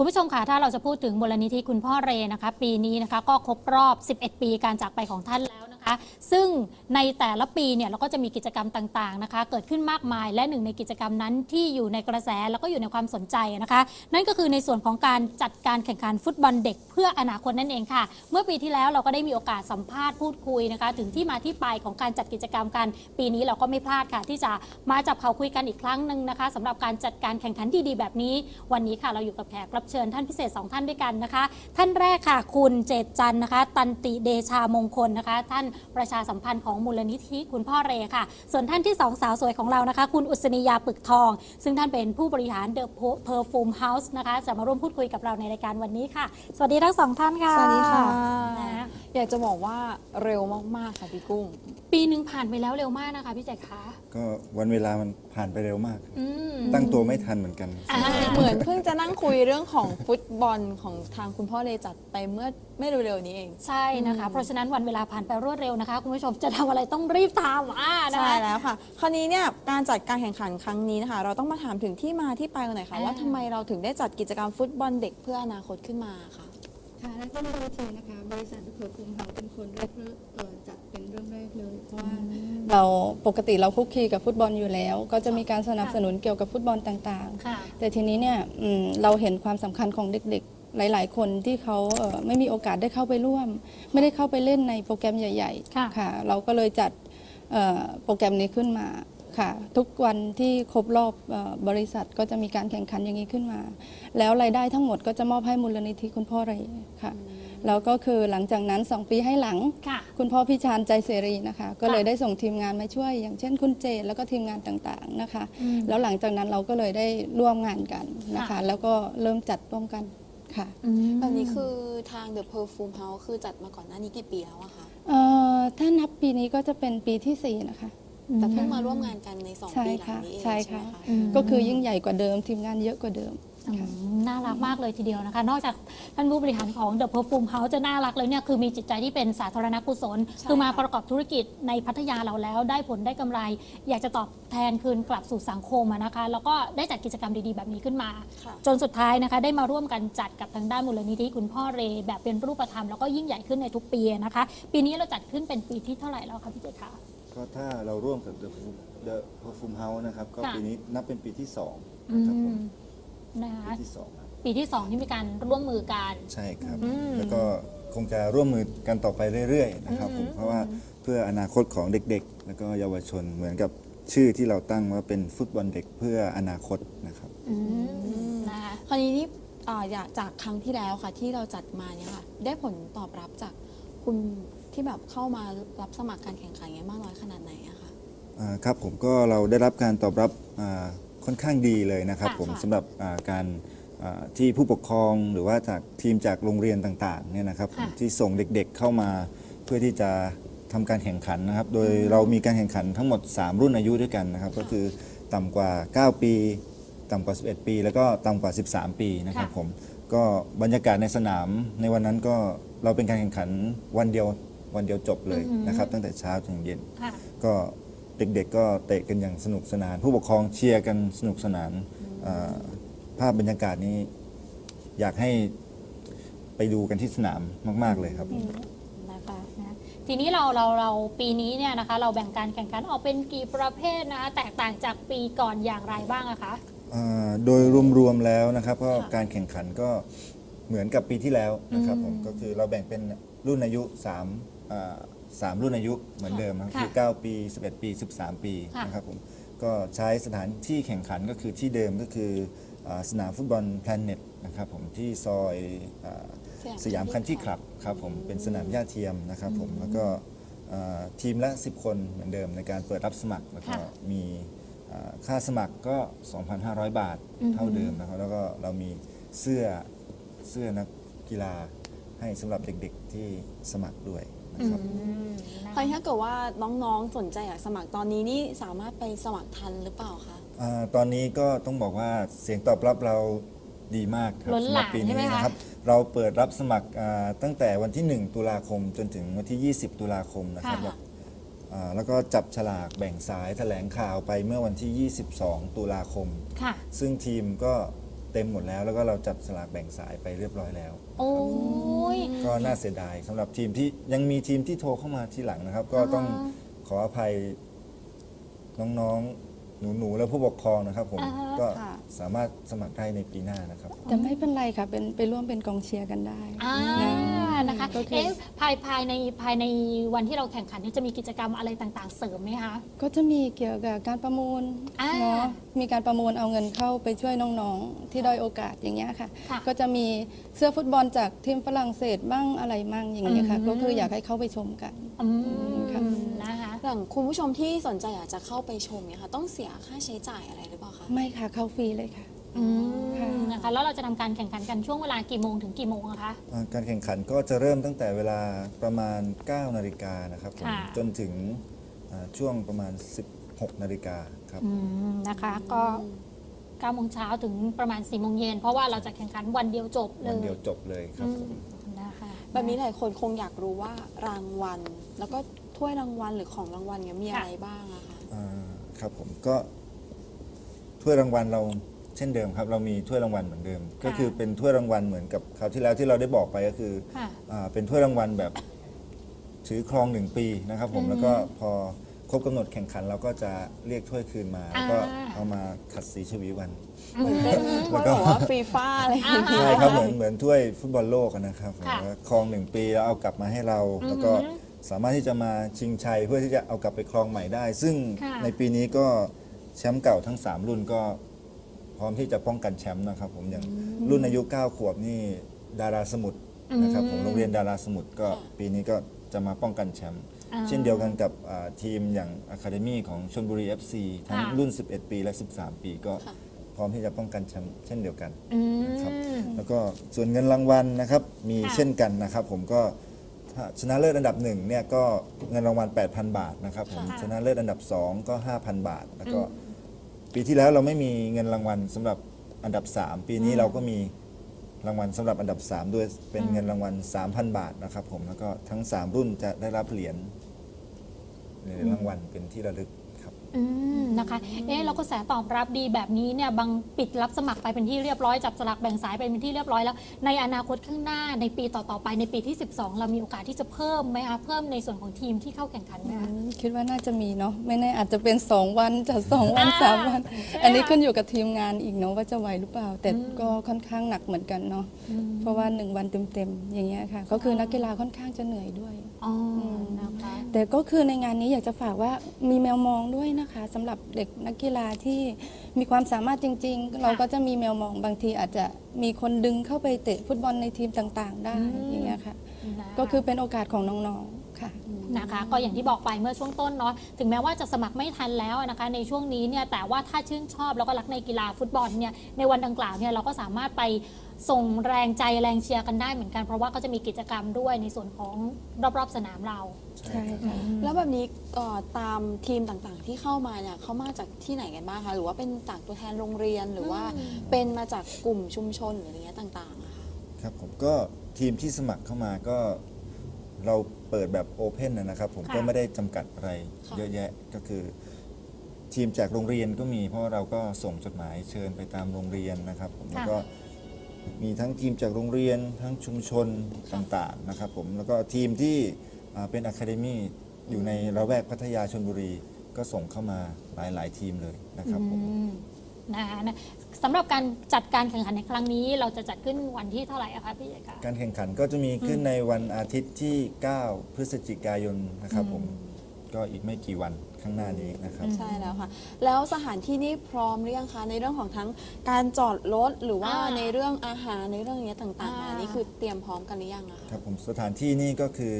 คุณผู้ชมค่ะถ้าเราจะพูดถึงมูลนิธิคุณพ่อเรนะคะ ปีนี้นะคะ ก็ครบรอบ 11 ปีการจากไปของท่านแล้ว ซึ่งในแต่ละปีเนี่ยเราก็จะมีกิจกรรมต่างๆนะคะ เกิดขึ้นมากมายและหนึ่งในกิจกรรมนั้นที่อยู่ในกระแสแล้วก็อยู่ในความสนใจนะคะ นั่นก็คือในส่วนของการจัดการแข่งขันฟุตบอลเด็กเพื่ออนาคตนั่นเองค่ะ เมื่อปีที่แล้วเราก็ได้มีโอกาสสัมภาษณ์พูดคุยนะคะ ถึงที่มาที่ไปของการจัดกิจกรรมกัน ปีนี้เราก็ไม่พลาดค่ะ ที่จะมาจับเขาคุยกันอีกครั้งหนึ่งนะคะสำหรับการจัดการแข่งขันดีๆแบบนี้ วันนี้ค่ะเราอยู่กับแขกรับเชิญท่านพิเศษ 2 ท่านด้วยกันนะคะ ท่านแรกค่ะ คุณเจตจันทร์นะคะ ตันติเดชามงคลนะคะ ท่านประชาสัมพันธ์ของมูลนิธิคุณพ่อเรค่ะ ส่วนท่านที่สองสาวสวยของเรานะคะ คุณอุศนียาปึกทอง ซึ่งท่านเป็นผู้บริหาร The Perfume House นะคะจะมาร่วมพูดคุยกับเราในรายการวันนี้ค่ะ สวัสดีทั้งสองท่านค่ะ สวัสดีค่ะนะอยากจะบอกว่าเร็วมาก ๆ ค่ะพี่กุ้ง ปีหนึ่งผ่านไปแล้วเร็วมากนะคะพี่แจคคะก็วันเวลามันผ่านไปเร็วมากอืมตั้งตัวไม่ทันเหมือนกันอ่าเหมือนเพิ่งจะนั่งคุยเรื่องของฟุตบอลของทางคุณพ่อเลจัดไปเมื่อไม่เร็วๆนี้เอง ใช่นะคะ เพราะฉะนั้นวันเวลาผ่านไปรวดเร็วนะคะ คุณผู้ชมจะทำอะไรต้องรีบทำอ่านะใช่คะ แล้วค่ะ คราวนี้เนี่ยการจัดการแข่งขันครั้งนี้นะคะ เราต้องมาถามถึงที่มาที่ไปกันหน่อยค่ะ อ่า ว่าทำไมเราถึงได้จัดกิจกรรมฟุตบอลเด็กเพื่ออนาคตขึ้นมาค่ะ ค่ะและต้องเรียนเชิญนะคะ บริษัทเผื่อภูมิเราเป็นคนแรกเอ่อจัดเป็นเริ่มแรกเลย เพราะว่าเราปกติเราคุกคีกับฟุตบอลอยู่แล้ว ก็จะมีการสนับสนุนเกี่ยวกับฟุตบอลต่างค่ะ ๆ แต่ทีนี้เนี่ยอืมเราเห็นความสำคัญของเด็กๆ หลาย ๆ คนที่เขาเอ่อไม่มีโอกาสได้เข้าไปร่วม ไม่ได้เข้าไปเล่นในโปรแกรมใหญ่ค่ะๆค่ะ เราก็เลยจัดเอ่อโปรแกรมนี้ขึ้นมาค่ะ ทุกวันที่ครบรอบเอ่อบริษัทก็จะมีการแข่งขันอย่างนี้ขึ้นมา แล้วรายได้ทั้งหมดก็จะมอบให้มูลนิธิคุณพ่อเรค่ะแล้วก็คือหลังจากนั้น 2 ปีให้หลังค่ะคุณพ่อพี่ชาญใจเสรีนะคะ ก็เลยได้ส่งทีมงานมาช่วย อย่างเช่นคุณเจนแล้วก็ทีมงานต่างๆนะคะอืมแล้วหลังจากนั้นเราก็เลยได้ร่วมงานกันนะคะค่ะแล้วก็เริ่มจัดร่วมกัน ค่ะแบบนี้คือทาง The Perfume House คือจัดมาก่อนหน้านี้กี่ปีแล้วอะคะเอ่อถ้านับปีนี้ก็จะเป็นปีที่ 4 นะคะ แต่เพิ่งมาร่วมงานกันใน2ใช่ปีหลังค่ะนี้เองใช่ใช่ไหมค่ะคะอืมก็คือยิ่งใหญ่กว่าเดิมทีมงานเยอะกว่าเดิม อืค่ะมน่ารักมากเลยทีเดียวนะคะ นอกจากท่านผู้บริหารของ The Perfume House จะน่ารักแล้วเนี่ยคือมีจิตใจที่เป็นสาธารณกุศล ใช่ คือมาค่ะประกอบธุรกิจในพัทยาเราแล้ว ได้ผลได้กำไร อยากจะตอบแทนคืนกลับสู่สังคมอะนะคะ แล้วก็ได้จัดกิจกรรมดีๆ แบบนี้ขึ้นมา ค่ะ จนสุดท้ายนะคะ ได้มาร่วมกันจัดกับทางด้านมูลนิธิคุณพ่อเรแบบเป็นรูปธรรมแล้วก็ยิ่งใหญ่ขึ้นในทุกปีนะคะ ปีนี้เราจัดขึ้นเป็นปีที่เท่าไหร่แล้วคะพี่เจคะ ก็ถ้าเราร่วมกับ The Perfume The Perfume House นะครับ ก็ค่ะ ปีนี้นับเป็นปีที่สองอืนะครับผมม นะคะปีที่สองครับปีที่สองที่มีการร่วมมือกัน ใช่ครับ อืมแล้วก็คงจะร่วมมือกันต่อไปเรื่อยๆนะครับผมอืม เพราะว่าเพื่ออนาคตของเด็กๆ แล้วก็เยาวชนเหมือนกับชื่อที่เราตั้งว่าเป็นฟุตบอลเด็กเพื่ออนาคตนะครับ อืมนะคะคราวนี้นี่อ่าอยากจากครั้งที่แล้วค่ะ ที่เราจัดมาเนี่ยค่ะ ได้ผลตอบรับจากคุณที่แบบเข้ามารับสมัครการแข่งขันเงี้ยมากน้อยขนาดไหนอะคะ อ่าครับผมก็เราได้รับการตอบรับอ่า ค่อนข้างดีเลยนะครับค่ะผมค่ะ สำหรับอ่าการอ่าที่ผู้ปกครองหรือว่าจากทีมจากโรงเรียนต่างๆเนี่ยนะครับผมค่ะที่ส่งเด็กๆเข้ามาเพื่อที่จะทำการแข่งขันนะครับ โดยเรามีการแข่งขันทั้งหมด 3 รุ่นอายุด้วยกันนะครับ ก็คือต่ำกว่า 9 ปี ต่ำกว่า 11 ปี แล้วก็ต่ำกว่า 13 ปีนะครับค่ะ ผมก็บรรยากาศในสนามในวันนั้นก็เราเป็นการแข่งขันวันเดียววันเดียวจบเลยนะครับ ตั้งแต่เช้าถึงเย็น ค่ะ ก็ เด็กๆก็เตะกันอย่างสนุกสนาน ผู้ปกครองเชียร์กันสนุกสนานอ่าภาพบรรยากาศนี้อยากให้ไปดูกันที่สนามมาก ๆ เลยครับนะคะนะทีนี้เราเราเราปีนี้เนี่ยนะคะ เราแบ่งการแข่งขันออกเป็นกี่ประเภทนะคะแตกต่างจากปีก่อนอย่างไรบ้างอะคะอ่าโดยรวมๆแล้วนะครับก็การแข่งขันก็เหมือนกับปีที่แล้วนะครับผมก็คือเราแบ่งเป็นรุ่นอายุ3 อ่าสามรุ่นอายุเหมือนเดิมนะครับค่ะคือ9ปี 11 ปี 13 ปีค่ะ นะครับผมก็ใช้สถานที่แข่งขันก็คือที่เดิมก็คืออาสนามฟุตบอลแพลนเน็ตนะครับผมที่ซอยอาสยามคันที่คลับครับผมเป็นสนามหญ้าเทียมนะครับผมแล้วก็อ่าทีมละ 10 คนเหมือนเดิมในการเปิดรับสมัครแล้วก็ค่ะมีอ่าค่าสมัครก็ 2,500 บาทอือฮึเท่าเดิมนะครับแล้วก็เรามีเสื้อเสื้อนักกีฬาให้สำหรับเด็กๆที่สมัครด้วยนะ ครับอืมนะคราวนี้ถ้าเกิดว่าน้องๆสนใจอยากสมัครตอนนี้นี่สามารถไปสมัครทันหรือเปล่าคะอาตอนนี้ก็ต้องบอกว่าเสียงตอบรับเราดีมากครับล้นสำหหรัลามปีใช่นี้ไหมคะ นะครับ เราเปิดรับสมัครอ่าตั้งแต่วันที่ 1 ตุลาคม จนถึงวันที่ 20 ตุลาคมนะครับค่ะแล้วอ่าแล้วก็จับฉลากแบ่งสายแถลงข่าวไปเมื่อวันที่ 22 ตุลาคม ค่ะ ซึ่งทีมก็ เต็มหมดแล้ว แล้วก็เราจับสลากแบ่งสายไปเรียบร้อยแล้ว โอ้ย ก็น่าเสียดายสำหรับทีมที่ยังมีทีมที่โทรเข้ามาทีหลังนะครับ ก็ต้องขออภัยน้องๆ หนู ๆ และผู้ปกครองนะครับผม อ่าฮะ ก็ค่ะ สามารถสมัครได้ในปีหน้านะครับ แต่ไม่เป็นไรค่ะ เป็นไปร่วมเป็นกองเชียร์กันได้ อ่านะนะคะ ก็คือ เอ๊ะภายภายในภายในวันที่เราแข่งขันเนี่ยจะมีกิจกรรมอะไรต่างๆ เสริมไหมคะ ก็จะมีเกี่ยวกับการประมูลอ่าเนาะมีการประมูลเอาเงินเข้าไปช่วยน้องๆ ที่ด้อยโอกาสอย่างเงี้ยค่ะ ค่ะก็จะมีเสื้อฟุตบอลจากทีมฝรั่งเศสบ้างอะไรมั่งอย่างเงี้ยค่ะ อืม ก็คืออยากให้เข้าไปชมกัน อืมค่ะนะคะ อย่างคุณผู้ชมที่สนใจอยากจะเข้าไปชมเนี่ยค่ะ ต้องเสียค่าใช้จ่ายอะไรหรือเปล่าคะ ไม่ค่ะเข้าฟรีเลยค่ะ อืค่ะมนะคะแล้วเราจะทำการแข่งขันกันช่วงเวลากี่โมงถึงกี่โมงอะคะ อ่าการแข่งขันก็จะเริ่มตั้งแต่เวลาประมาณ 9 นาฬิกานะครับผมค่ะ จนถึงอ่าช่วงประมาณ 16 นาฬิกาครับ อืมนะคะก็9โมงเช้าถึงประมาณ4โมงเย็นเพราะว่าเราจะแข่งขันวันเดียวจบเลวันยเดียวจบเลยครับผม นะคะ แบบนี้หลายคนคงอยากรู้ว่ารางวัล แล้วก็ถ้วยรางวัลหรือของรางวัลเนี่ยมีอะไรบ้างอะคะ อ่าครับผมก็ถ้วยรางวัลเรา เช่นเดิมครับ เรามีถ้วยรางวัลเหมือนเดิม ก็คือเป็นถ้วยรางวัลเหมือนกับคราวที่แล้วที่เราได้บอกไปก็คือค่ะอ่าเป็นถ้วยรางวัลแบบถือครองหนึ่งปีนะครับ ผมอืมแล้วก็พอครบกำหนดแข่งขัน เราก็จะเรียกถ้วยคืนมาแล้วก็อ่า เอามาขัดสีชวีวัน เหมือนเป็นคนบอกว่าฟรีฟ้าอะไรอย่างเงี้ย ใช่ครับเหมือนเหมือนถ้วยฟุตบอลโลกอะนะครับผมค่ะว่าครองหนึ่งปีแล้วเอากลับมาให้เรา แล้วก็สามารถที่จะมาชิงชัยเพื่อที่จะเอากลับไปครองใหม่ได้ ซึ่งค่ะ ในปีนี้ก็แชมป์เก่าทั้ง 3 รุ่นก็ พร้อมที่จะป้องกันแชมป์นะครับผมอย่างรุ่นอายุ9ขวบนี่ดาราสมุทรนะครับผมโรงเรียนดาราสมุทรก็ปีนี้ก็จะมาป้องกันแชมป์อ่าเช่นเดียวกันกับอ่าทีมอย่างอะคาเดมี่ของชลบุรี FC ทั้งค่ะ รุ่น 11 ปีและ 13 ปีก็ค่ะพร้อมที่จะป้องกันแชมป์เช่นเดียวกัน อืมครับแล้วก็ส่วนเงินรางวัลนะครับมีค่ะ เช่นกันนะครับ ผมก็ถ้าชนะเลิศอันดับหนึ่งเนี่ยก็เงินรางวัล 8,000 บาทนะครับผมค่ะชนะเลิศอันดับ 2 ก็ 5,000 บาท แล้วก็ ปีที่แล้วเราไม่มีเงินรางวัลสำหรับอันดับ 3 ปีนี้เราก็มีรางวัลสำหรับอันดับ 3 ด้วยเป็นเงินรางวัล 3,000 บาทนะครับผมแล้วก็ทั้ง 3 รุ่นจะได้รับเหรียญเหรียญรางวัลเป็นที่ระลึกครับ อืมนะคะ เอ๊ะเราก็แสตอบรับดีแบบนี้เนี่ยบางปิดรับสมัครไปเป็นที่เรียบร้อยจับสลากแบ่งสายไปเป็นที่เรียบร้อยแล้ว ในอนาคตข้างหน้าในปีต่อๆไปในปีที่ 12 เรามีโอกาสที่จะเพิ่มไหมคะเพิ่มในส่วนของทีมที่เข้าแข่งขันไหมคะ คิดว่าน่าจะมีเนาะไม่แน่อาจจะเป็น 2 วันจัดสองวันอ่าสามวัน ใช่อันนี้ค่ะขึ้นอยู่กับทีมงานอีกเนาะว่าจะไหวหรือเปล่า แต่ก็ค่อนข้างหนักเหมือนกันเนาะเพราะว่า 1 วันเต็มๆอย่างเงี้ยค่ะ ก็คือนักกีฬาค่อนข้างจะเหนื่อยด้วย อ๋อนะคะ แต่ก็คือในงานนี้อยากจะฝากว่ามีแมวมองด้วยนะคะสำหรับเด็กนักกีฬาที่มีความสามารถจริง ๆ เราก็จะมีแมวมองบางทีอาจจะมีคนดึงเข้าไปเตะฟุตบอลในทีมต่างๆ ได้อืมอย่างเงี้ยค่ะนะคะก็คือเป็นโอกาสของน้องๆค่ะนะคะก็อย่างที่บอกไปเมื่อช่วงต้นเนาะถึงแม้ว่าจะสมัครไม่ทันแล้วนะคะในช่วงนี้เนี่ยแต่ว่าถ้าชื่นชอบแล้วก็รักในกีฬาฟุตบอลเนี่ยในวันดังกล่าวเนี่ยเราก็สามารถไป ส่งแรงใจแรงเชียร์กันได้เหมือนกันเพราะว่าก็จะมีกิจกรรมด้วยในส่วนของรอบๆสนามเรา ใช่ค่ะแล้วแบบนี้เอ่อตามทีมต่างๆที่เข้ามาเนี่ยเขามาจากที่ไหนกันบ้างคะหรือว่าเป็นจากตัวแทนโรงเรียนหรือว่าเป็นมาจากกลุ่มชุมชนหรืออะไรเงี้ยต่างๆอะคะครับผมก็ทีมที่สมัครเข้ามาก็เราเปิดแบบโอเพนนะครับผมค่ะ ก็ไม่ได้จำกัดอะไรค่ะเยอะแยะก็คือ ทีมจากโรงเรียนก็มีเพราะว่าเราก็ส่งจดหมายเชิญไปตามโรงเรียนนะครับผมแล้วก็ มีทั้งทีมจากโรงเรียนทั้งชุมชนต่างๆนะครับผมแล้วก็ทีมที่อ่าเป็นอะคาเดมี่อยู่ในระแวกพัทยาชนบุรี ก็ส่งเข้ามาหลาย ๆ ทีมเลยนะครับผมอืมนะคะนะสำหรับการจัดการแข่งขันในครั้งนี้ เราจะจัดขึ้นวันที่เท่าไหร่อะคะพี่เอกะการแข่งขันก็จะมีขึ้นในวันอาทิตย์ที่ 9 พฤศจิกายนนะครับผม ก็อีกไม่กี่วันข้างหน้านี้นะครับ ใช่แล้วค่ะ แล้วสถานที่นี่พร้อมหรือยังคะในเรื่องของทั้งการจอดรถหรือว่าอ่าในเรื่องอาหารในเรื่องเนี้ยต่างๆอ่า อันนี้คือเตรียมพร้อมกันหรือยังอะคคะรับผมสถานที่นี่ก็คือ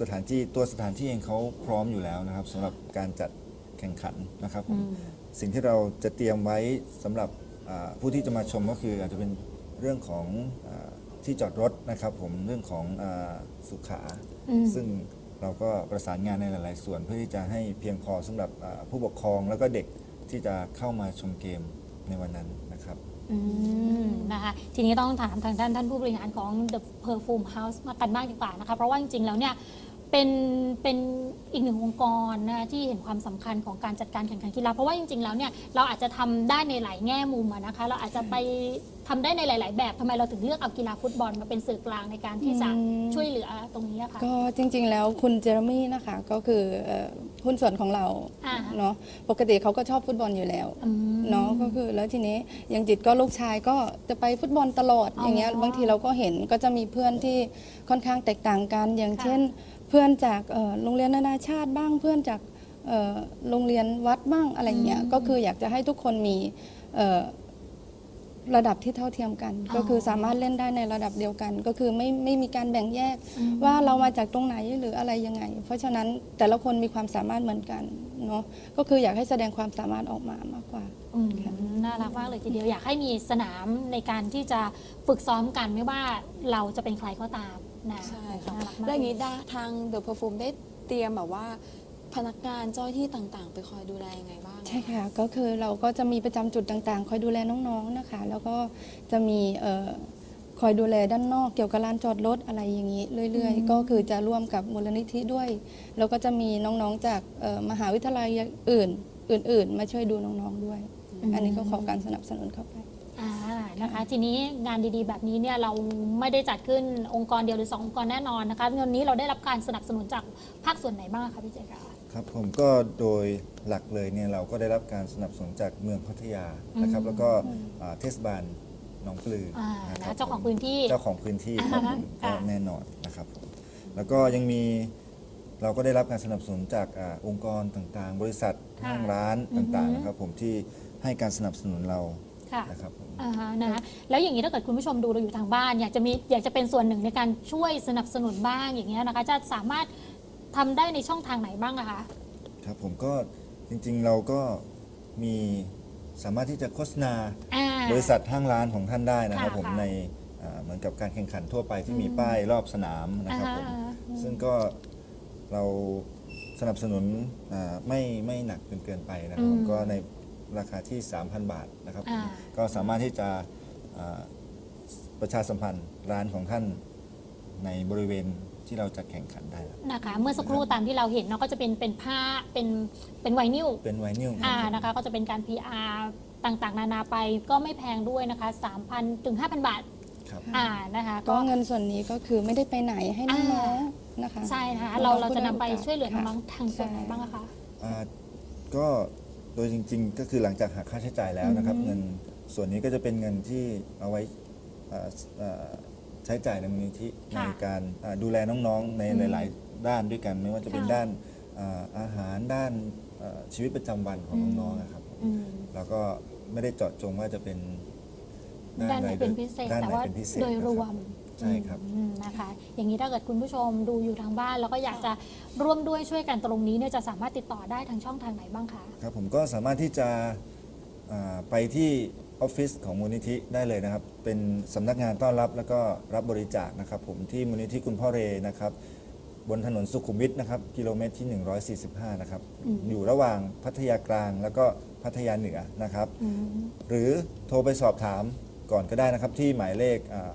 สถานที่ตัวสถานที่เองเขาพร้อมอยู่แล้วนะครับสำหรับการจัดแข่งขันนะครับผมสิ่งที่เราจะเตรียมไว้สำหรับอ่าผู้ที่จะมาชมก็คืออาจจะเป็นเรื่องของอาที่จอดรถนะครับผมเรื่องของอาสุขาอืมซึ่ง เราก็ประสานงานในหลาย ๆ ส่วนเพื่อที่จะให้เพียงพอสำหรับผู้ปกครองแล้วก็เด็กที่จะเข้ามาชมเกมในวันนั้นนะครับนะคะทีนี้ต้องถามทางด้านท่านผู้บริหารของ The Perfume House มากันบ้างดีกว่านะคะ เพราะว่าจริง ๆ แล้วเนี่ย เป็นเป็นอีกหนึ่งองค์กรนะที่เห็นความสำคัญของการจัดการแข่งขันกีฬาเพราะว่าจริงๆแล้วเนี่ยเราอาจจะทำได้ในหลายแง่มุมอะนะคะเราอาจจะไปทำได้ในหลาย ๆ แบบทำไมเราถึงเลือกเอากีฬาฟุตบอลมาเป็นสื่อกลางในการที่จะอืม ช่วยเหลือตรงนี้อะค่ะก็จริงๆ แล้วคุณเจอร์มี่นะคะ ก็คือเอ่อหุ้นส่วนของเราอ่า เนาะปกติเขาก็ชอบฟุตบอลอยู่แล้วอืม เนาะก็คือแล้วทีนี้อย่างจิตก็ลูกชายก็จะไปฟุตบอลตลอดอ๋อออย่างเงี้ยบางทีเราก็เห็นก็จะมีเพื่อนที่ค่อนข้างแตกต่างกัน อย่างค่ะเช่น เพื่อนจากเอ่อโรงเรียนนานาชาติบ้างเพื่อนจากเอ่อโรงเรียนวัดบ้างอะไรเงี้ยก็คืออยากจะให้ทุกคนมีเอ่อระดับที่เท่าเทียมกันอ๋อก็คือสามารถเล่นได้ในระดับเดียวกัน ก็คือไม่ไม่มีการแบ่งแยกว่าเรามาจากตรงไหนหรืออะไรยังไง เพราะฉะนั้นแต่ละคนมีความสามารถเหมือนกันเนาะก็คืออยากให้แสดงความสามารถออกมามากกว่าอืมน่ารักมากเลยทีเดียวอยากให้มีสนามในการที่จะฝึกซ้อมกันไม่ว่าเราจะเป็นใครก็ตาม นะใช่ค่ะน่ารักมาก แล้วอย่างนี้ด้าทางเดอะเพอร์ฟูมได้เตรียมแบบว่า พนักงานเจ้าหน้าที่ต่างๆ ไปคอยดูแลยังไงบ้างใช่ค่ะ ก็คือเราก็จะมีประจำจุดต่างๆ คอยดูแลน้องๆนะคะ แล้วก็จะมีเอ่อคอยดูแลด้านนอกเกี่ยวกับลานจอดรถอะไรอย่างนี้เรื่อยๆ ก็คือจะร่วมกับมูลนิธิด้วย แล้วก็จะมีน้องๆจากเอ่อมหาวิทยาลัยอื่นอื่น ๆ มาช่วยดูน้องๆด้วย อันนี้ก็ขอการสนับสนุนเข้าไปอ่า นะคะ ทีนี้งานดีๆ แบบนี้เนี่ยเราไม่ได้จัดขึ้นองค์กรเดียวหรือสององค์กรแน่นอนนะคะเงินนี้เราได้รับการสนับสนุนจากภาคส่วนไหนบ้างคะพี่เจคะครับผมก็โดยหลักเลยเนี่ยเราก็ได้รับการสนับสนุนจากเมืองพัทยานะครับ แล้วก็อ่าเทศบาลหนองปลืออ่านะคนะรับเจ้าของพื้นที่เจ้าของพื้นที่ครับผมค่ะก็แน่นอนนะครับผมแล้วก็ยังมีเราก็ได้รับการสนับสนุนจากอาองค์กรต่างๆ บริษัทค่ะห้างร้านต่างๆนะครับผมที่ให้การสนับสนุนเรา ค่ะ นะครับผมอ่าฮะนะคะแล้วอย่างนี้ถ้าเกิดคุณผู้ชมดูเราอยู่ทางบ้านอยากจะมีอยากจะเป็นส่วนหนึ่งในการช่วยสนับสนุนบ้างอย่างเงี้ยนะคะ จะสามารถทำได้ในช่องทางไหนบ้างอะคะ ครับผมก็จริงๆเราก็มีสามารถที่จะโฆษณาอ่า บริษัทห้างร้านของท่านได้นะครับค่ะผมค่ะในอ่าเหมือนกับการแข่งขันทั่วไปที่มีป้ายรอบสนามนะครับผม อ่าฮะซึ่งก็เราสนับสนุนอ่าไม่ไม่หนักจนเกินไปนะครับผมอืมก็ใน ราคาที่ 3,000 บาทนะครับผมอ่า ก็สามารถที่จะอ่าประชาสัมพันธ์ร้านของท่านในบริเวณที่เราจะแข่งขันได้แล้วนะคะเมื่อสักครู่ตามที่เราเห็นเนาะก็จะเป็นเป็นผ้าเป็นเป็นไวนิลเป็นไวนิลอ่านะคะก็จะเป็นการ PR ต่างๆ นานาไปก็ไม่แพงด้วยนะคะ 3,000 ถึง 5,000 บาทครับ อ่านะคะก็เงินส่วนนี้ก็คือไม่ได้ไปไหนให้น้องๆนะคะ ใช่นะคะน้เราองๆเราจะนำก็ไปด้โกาสช่วยเหลือน้องค่ะๆทางส่วนไหนบ้างอะคะ อ่าก็ โดยจริง ๆ ก็คือหลังจากหักค่าใช้จ่ายแล้วนะครับอือฮึเงินส่วนนี้ก็จะเป็นเงินที่เอาไว้อ่าอ่าใช้จ่ายในมูลนิธิในการอ่าดูแลน้องๆ ในหลายๆ ด้านด้วยกัน ไม่ว่าจะเป็นด้านอ่าอาหารด้านอ่าชีวิตประจำวันของน้องๆนะครับ อืมแล้วก็ไม่ได้เจาะจงว่าจะเป็นด้านไหนใเป็นพิเศษด้านแต่ไหนว่าเป็นพิเศษโดยรวม ใช่ครับอืมนะคะ อย่างนี้ถ้าเกิดคุณผู้ชมดูอยู่ทางบ้าน แล้วก็อยากจะร่วมด้วยช่วยกันตรงนี้เนี่ยจะสามารถติดต่อได้ทางช่องทางไหนบ้างคะ ครับผมก็สามารถที่จะอ่าไปที่ออฟฟิศของมูลนิธิได้เลยนะครับ เป็นสำนักงานต้อนรับแล้วก็รับบริจาคนะครับ ผมที่มูลนิธิคุณพ่อเรนะครับ บนถนนสุขุมวิทนะครับกิโลเมตรที่ 145 นะครับอยู่ระหว่างพัทยากลางแล้วก็พัทยาเหนือนะครับหรือโทรไปสอบถาม ก่อนก็ได้นะครับที่หมายเลขอ่า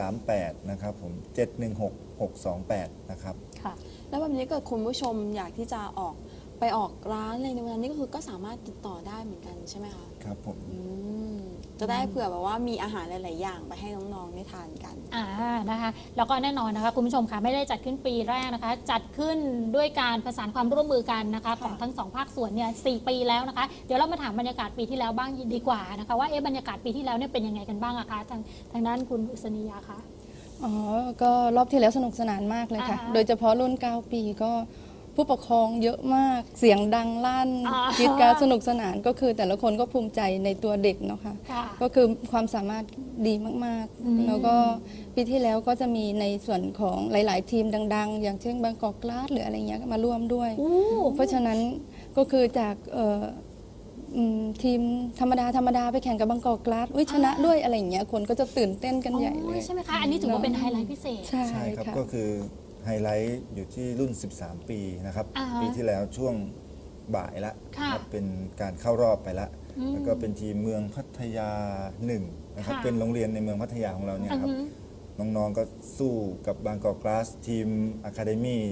038 นะครับผม 716 628 นะครับ ค่ะ แล้วแบบนี้เกิดคุณผู้ชมอยากที่จะออกไปออกร้านอะไรในวันนั้นนี่ก็คือก็สามารถติดต่อได้เหมือนกันใช่ไหมคะ ครับผม อืม จะได้เผื่อแบบว่ามีอาหารหลาย ๆ อย่างไปให้น้อง ๆ ได้ทานกัน อ่านะคะแล้วก็แน่นอนนะคะคุณผู้ชมค่ะไม่ได้จัดขึ้นปีแรกนะคะ จัดขึ้นด้วยการประสานความร่วมมือกันนะคะของทั้งสองภาคส่วนเนี่ยสปีแล้วนะคะ เดี๋ยวเรามาถามบรรยากาศปีที่แล้วบ้างดีกว่านะคะว่าเอ๊ะบรรยากาศปีที่แล้วเนี่ยเป็นยังไงกันบ้างอะคะทางทางด้านคุณอุศนียาคะอ๋อ ก็รอบที่แล้วสนุกสนานมากเลยค่ะ อ่าฮะ โดยเฉพาะรุ่น 9 ปีก็ ผู้ปกครองเยอะมากเสียงดังลั่นอ่า กรีดกรารสนุกสนานก็คือ แต่ละคนก็ภูมิใจในตัวเด็กเนาะค่ะค่ะ ก็คือความสามารถดีมากอืม ๆ แล้วก็ปีที่แล้วก็จะมีในส่วนของหลาย ๆ ทีมดัง ๆ อย่างเช่นบางกอกกลาสหรืออะไรเงี้ยมาร่วมด้วย อู้เพราะฉะนั้นก็คือจากเอ่ออืมทีมธรรมดาธรรมดาไปแข่งกับบางกอกกลาสอุ้ยชนะด้วยอะไรอย่างเงี้ยคนก็จะตื่นเต้นกันใหญ่เลโอ้ยย ใช่ไหมคะ อันนี้ถือว่าเป็นไฮไลท์พิเศษ ใช่ใช่ครับ ค่ะ ก็คือ ไฮไลท์อยู่ที่รุ่น 13 ปีนะครับ อ่าฮะปีที่แล้วช่วงบ่ายละค่ะนะครับเป็นการเข้ารอบไปละ อืมแล้วก็เป็นทีมเมืองพัทยาหนึ่งนะครับ ค่ะ เป็นโรงเรียนในเมืองพัทยาของเราเนี่ยอือครับ หือ น้องๆก็สู้กับบางกอกกลาสทีมอะคาเดมี่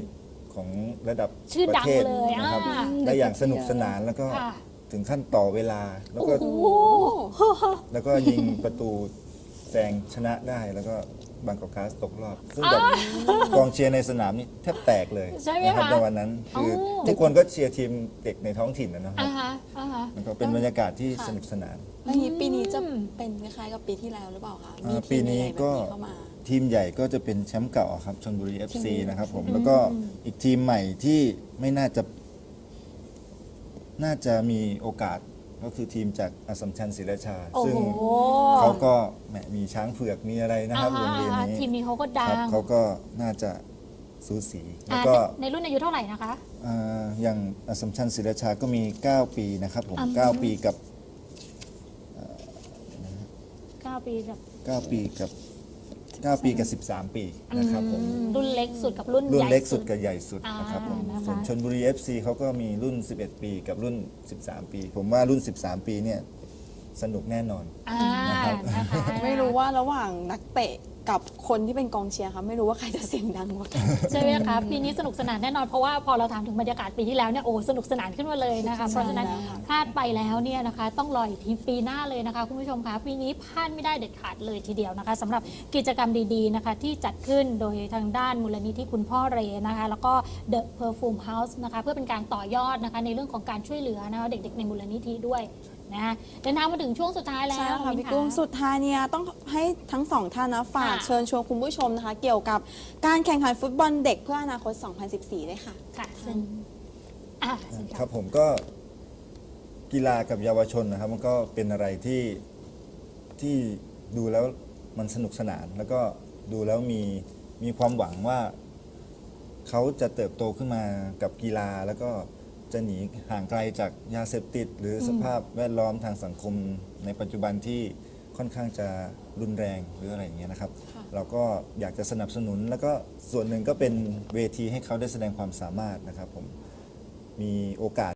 ของระดับชื่อปดัระงเทศเลยนะครับอ่า ได้อย่างสนุกสนานแล้วก็ค่ะ ถึงขั้นต่อเวลา แล้วก็โอ้โห แล้วก็ยิงประตูแซงชนะได้แล้วก็ บางกอกกาสตกรอบ ซึ่งแบบกองเชียร์ในสนามนี่แทบแตกเลยใช่ไหมนะครัคะในวันนั้นคือโอ้ทุกคนก็เชียร์ทีมเด็กในท้องถิ่นนะนะครัอ่าบฮะอ่าฮะแล้วก็เป็นบรรยากาศที่ค่ะ สนุกสนานแล้วอย่างนี้ปีนี้จะอืมเป็นคล้ายๆกับปีที่แล้วหรือเปล่าคะอ่ามีปีทีมนี้ใหญ่ๆแบบก็นี้เข้ามา ทีมใหญ่ก็จะเป็นแชมป์เก่าครับชนบุรี FC นะครับผมแล้วก็อีกทีมใหม่ที่ไม่น่าจะ น่าจะมีโอกาส ก็คือทีมจากอสสัมชัญศรีราชา โอ้ซึ่งโหเขาก็แหมมีช้างเผือกมีอะไรนะครับอ่าโรงฮะเรียนอ่าฮะนี้ทีมนี้เขาก็ดัครังบเขาก็น่าจะสูสีแล้วอ่าก็ ในในรุ่นอายุเท่าไหร่นะคะ อ่าอย่างอสสัมชัญศรีราชาก็มี 9 ปีนะครับผม อืม 9 ปีกับ 9 ปีแบบ9 ปีกับ 9 ปีกับ 13 ปีนะครับผมรุ่นเล็กสุดกับรุ่นรุ่นใหญ่ เล็กสุดกับใหญ่สุดนะครับผมอ่านะคะ ส่วนชนบุรี FC เขาก็มีรุ่น 11 ปีกับรุ่น 13 ปี ผมว่ารุ่น 13 ปีเนี่ยสนุกแน่นอน อ่านะคะ ไม่รู้ว่าระหว่างนักเตะ กับคนที่เป็นกองเชียร์คะไม่รู้ว่าใครจะเสียงดังกว่ากัน ใช่ไหมคะปีนี้สนุกสนานแน่นอนเพราะว่าพอเราถามถึงบรรยากาศปีที่แล้วเนี่ยโอ้สนุกสนานขึ้นมาเลยนะคะเพราะฉะนั้นแล้วค่ะพลาดไปแล้วเนี่ยนะคะต้องรออีกทีปีหน้าเลยนะคะคุณผู้ชมคะปีนี้พลาดไม่ได้เด็ดขาดเลยทีเดียวนะคะสำหรับกิจกรรมดีๆนะคะที่จัดขึ้นโดยทางด้านมูลนิธิคุณพ่อเรนะคะแล้วก็ The Perfume House นะคะเพื่อเป็นการต่อยอดนะคะในเรื่องของการช่วยเหลือนะคะเด็กๆ ในมูลนิธิด้วย นะคะเดินทางมาถึงช่วงสุดท้ายแล้วใช่ค่ะมิ้นพี่กุ้งสุดท้ายเนี่ยต้องให้ทั้งสองท่านนะฝากค่ะเชิญชวนคุณผู้ชมนะคะ เกี่ยวกับการแข่งขันฟุตบอลเด็กเพื่ออนาคต 2014ด้วยค่ะค่ะเชิญอะเชิญคค่ะรับผมก็กีฬากับเยาวชนนะครับ มันก็เป็นอะไรที่ที่ดูแล้วมันสนุกสนาน แล้วก็ดูแล้วมีมีความหวังว่า เขาจะเติบโตขึ้นมากับกีฬาแล้วก็ จะหนีห่างไกลจากยาเสพติด หรือสภาพแวดล้อมทางสังคม ในปัจจุบันที่ค่อนข้างจะรุนแรงหรืออะไรอย่างเงี้ยนะครับค่ะเราก็อยากจะสนับสนุน แล้วก็ส่วนหนึ่งก็เป็นเวทีให้เขาได้แสดงความสามารถนะครับผมมีโอกาส